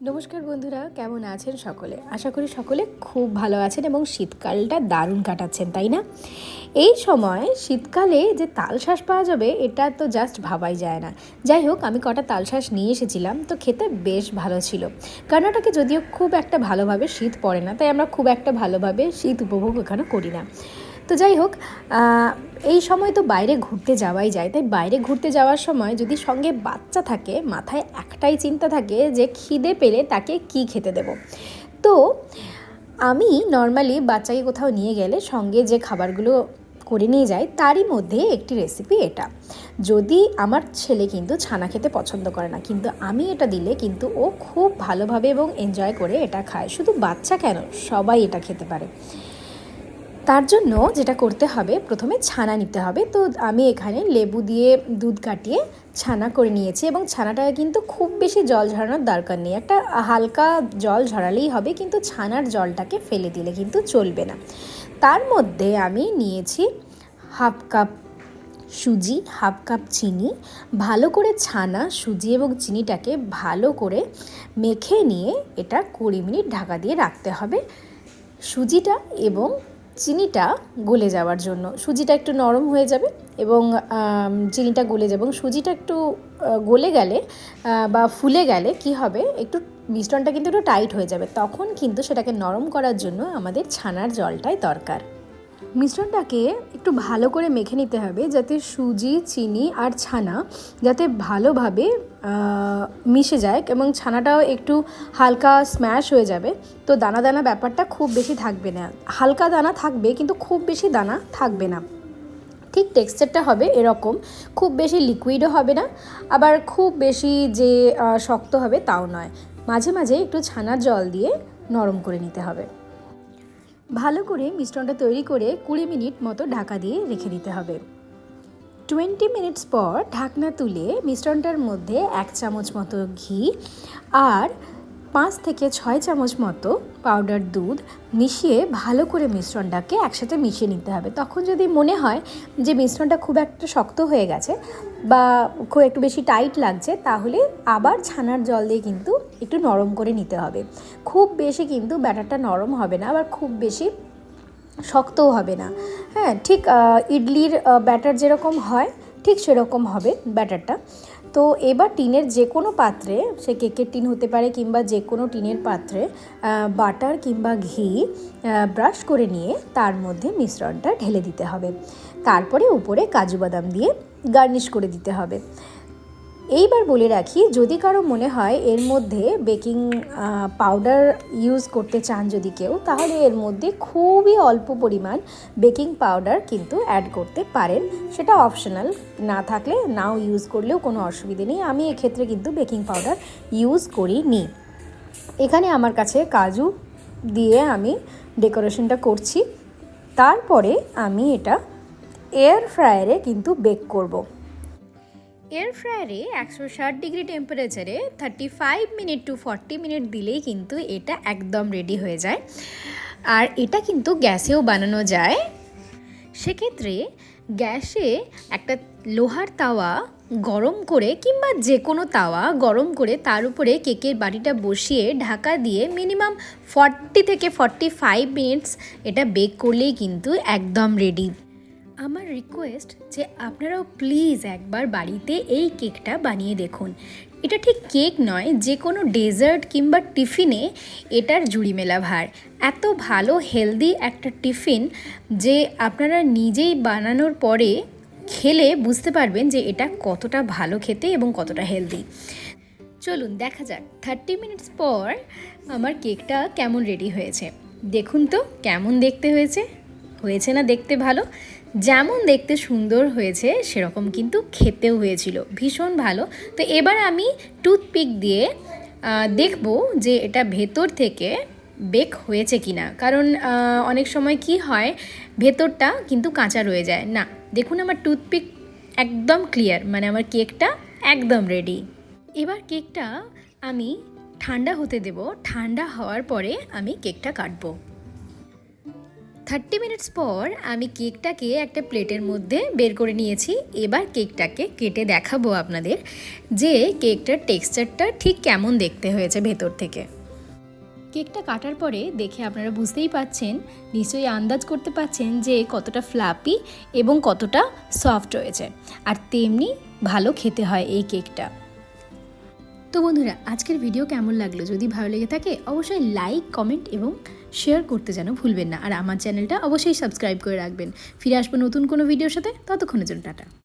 নমস্কার বন্ধুরা, কেমন আছেন সকলে? আশা করি সকলে খুব ভালো আছেন এবং শীতকালটা দারুণ কাটাচ্ছেন, তাই না? এই সময় শীতকালে যে তালশাঁস পাওয়া যাবে, এটা তো জাস্ট ভাবাই যায় না। যাই হোক, আমি কটা তালশাঁস নিয়ে এসেছিলাম, তো খেতে বেশ ভালো ছিল। কর্ণাটকে যদিও খুব একটা ভালোভাবে শীত পড়ে না, তাই আমরা খুব একটা ভালোভাবে শীত উপভোগ এখানে করি না। তো যাই হোক এই সময় তো বাইরে ঘুরতে যাওয়াই যায়। তাই বাইরে ঘুরতে যাওয়ার সময় যদি সঙ্গে বাচ্চা থাকে, মাথায় একটাই চিন্তা থাকে যে খিদে পেলে তাকে কি খেতে দেব। তো আমি নর্মালি বাচ্চাকে কোথাও নিয়ে গেলে সঙ্গে যে খাবারগুলো করে নিয়ে যাই তারই মধ্যে একটি রেসিপি এটা। যদি আমার ছেলে কিন্তু ছানা খেতে পছন্দ করে না, কিন্তু আমি এটা দিলে কিন্তু ও খুব ভালোভাবে এবং এনজয় করে এটা খায়। শুধু বাচ্চা কেন, সবাই এটা খেতে পারে। তার জন্য যেটা করতে হবে, প্রথমে ছানা নিতে হবে। তো আমি এখানে লেবু দিয়ে দুধ কাটিয়ে ছানা করে নিয়েছি এবং ছানাটায় কিন্তু খুব বেশি জল ঝরানোর দরকার নেই। একটা হালকা জল ঝরালেই হবে, কিন্তু ছানার জলটাকে ফেলে দিলে কিন্তু চলবে না। তার মধ্যে আমি নিয়েছি হাফ কাপ সুজি, হাফ কাপ চিনি। ভালো করে ছানা, সুজি এবং চিনিটাকে ভালো করে মেখে নিয়ে এটা কুড়ি মিনিট ঢাকা দিয়ে রাখতে হবে। সুজিটা এবং চিনিটা গলে যাওয়ার জন্য। সুজিটা একটু নরম হয়ে যাবে এবং চিনিটা গলে যাবে। এবং সুজিটা একটু গলে গেলে বা ফুলে গেলে কি হবে? একটু মিশ্রণটা কিন্তু একটু টাইট হয়ে যাবে। তখন কিন্তু সেটাকে নরম করার জন্য আমাদের ছানার জলটাই দরকার। মিশ্রণটাকে একটু ভালো করে মেখে নিতে হবে যাতে সুজি, চিনি আর ছানা যাতে ভালোভাবে মিশে যায় এবং ছানাটাও একটু হালকা স্ম্যাশ হয়ে যাবে। তো দানা দানা ব্যাপারটা খুব বেশি থাকবে না। হালকা দানা থাকবে কিন্তু খুব বেশি দানা থাকবে না। ঠিক টেক্সচারটা হবে এরকম। খুব বেশি লিকুইডও হবে না। আবার খুব বেশি যে শক্ত হবে তাও নয়। মাঝে মাঝে একটু ছানার জল দিয়ে নরম করে নিতে হবে। ভালো করে মিশ্রণটা তৈরি করে কুড়ি মিনিট মতো ঢাকা দিয়ে রেখে দিতে হবে। টোয়েন্টি মিনিটস পর ঢাকনা তুলে মিশ্রণটার মধ্যে এক চামচ মতো ঘি আর পাঁচ থেকে ছয় চামচ মতো পাউডার দুধ মিশিয়ে ভালো করে মিশ্রণটাকে একসাথে মিশিয়ে নিতে হবে। তখন যদি মনে হয় যে মিশ্রণটা খুব একটা শক্ত হয়ে গেছে বা খুব একটু বেশি টাইট লাগছে, তাহলে আবার ছানার জল দিয়ে কিন্তু একটু নরম করে নিতে হবে। খুব বেশি কিন্তু ব্যাটারটা নরম হবে না, আবার খুব বেশি শক্তও হবে না। হ্যাঁ ঠিক ইডলির ব্যাটার যেরকম হয়, ঠিক সেরকম হবে ব্যাটারটা। তো এবার টিনের যে কোনো পাত্রে, সে কেকের টিন হতে পারে কিংবা যে কোনো টিনের পাত্রে বাটার কিংবা ঘি ব্রাশ করে নিয়ে তার মধ্যে মিশ্রণটা ঢেলে দিতে হবে। তারপরে উপরে কাজু বাদাম দিয়ে গার্নিশ করে দিতে হবে। এইবার বলে রাখি, যদি কারও মনে হয় এর মধ্যে বেকিং পাউডার ইউজ করতে চান যদি কেউ, তাহলে এর মধ্যে খুবই অল্প পরিমাণ বেকিং পাউডার কিন্তু অ্যাড করতে পারেন। সেটা অপশনাল না থাকলে নাও ইউজ করলেও কোনো অসুবিধে নেই। আমি এক্ষেত্রে কিন্তু বেকিং পাউডার ইউজ করিনি। এখানে আমার কাছে কাজু দিয়ে আমি ডেকোরেশনটা করছি। তারপরে আমি এটা এয়ার ফ্রায়ারে কিন্তু বেক করব। এয়ার ফ্রায়ারে একশো ষাট ডিগ্রি টেম্পারেচারে thirty five minute to forty minute দিলেই কিন্তু এটা একদম রেডি হয়ে যায়। আর এটা কিন্তু গ্যাসেও বানানো যায়। সেক্ষেত্রে গ্যাসে একটা লোহার তাওয়া গরম করে কিংবা যে কোনো তাওয়া গরম করে তার উপরে কেকের বাটিটা বসিয়ে ঢাকা দিয়ে মিনিমাম ফর্টি থেকে ফর্টি ফাইভ মিনিটস এটা বেক করলেই কিন্তু একদম রেডি আমার রিকোয়েস্ট যে আপনারাও প্লিজ একবার বাড়িতে এই কেকটা বানিয়ে দেখুন। এটা ঠিক কেক নয়, যে কোনো ডেজার্ট কিংবা টিফিনে এটার জুড়ি মেলা ভার। এত ভালো হেলদি একটা টিফিন যে আপনারা নিজেই বানানোর পরে খেলে বুঝতে পারবেন যে এটা কতটা ভালো খেতে এবং কতটা হেলদি চলুন, দেখা যাক। থার্টি মিনিটস পর আমার কেকটা কেমন রেডি হয়েছে। দেখুন তো, কেমন দেখতে হয়েছে? হয়েছে না দেখতে ভালো? যেমন দেখতে সুন্দর হয়েছে, সেরকম কিন্তু খেতেও হয়েছিল। ভীষণ ভালো। তো এবার আমি টুথপিক দিয়ে দেখব যে এটা ভেতর থেকে বেক হয়েছে কি না কারণ অনেক সময় কি হয়, ভেতরটা কিন্তু কাঁচা রয়ে যায়। না, দেখুন আমার টুথপিক একদম ক্লিয়ার মানে আমার কেকটা একদম রেডি। এবার কেকটা আমি ঠান্ডা হতে দেব। ঠান্ডা হওয়ার পরে আমি কেকটা কাটবো। থার্টি মিনিটস পর আমি কেকটাকে একটা প্লেটের মধ্যে বের করে নিয়েছি। এবার কেকটাকে কেটে দেখাবো আপনাদের যে কেকটার টেক্সচারটা ঠিক কেমন দেখতে হয়েছে ভেতর থেকে। কেকটা কাটার পরে দেখে আপনারা বুঝতেই পাচ্ছেন, নিশ্চয়ই আন্দাজ করতে পাচ্ছেন যে কতটা ফ্লাপি এবং কতটা সফট রয়েছে। আর তেমনি ভালো খেতে হয় এই কেকটা। তো বন্ধুরা, আজকের ভিডিও কেমন লাগল? যদি ভালো লেগে থাকে, অবশ্যই লাইক, কমেন্ট এবং শেয়ার করতে যেন ভুলবেন না। আর আমার চ্যানেলটা অবশ্যই সাবস্ক্রাইব করে রাখবেন। ফিরে আসব নতুন কোনো ভিডিওর সাথে। ততক্ষণের জন্য টাটা।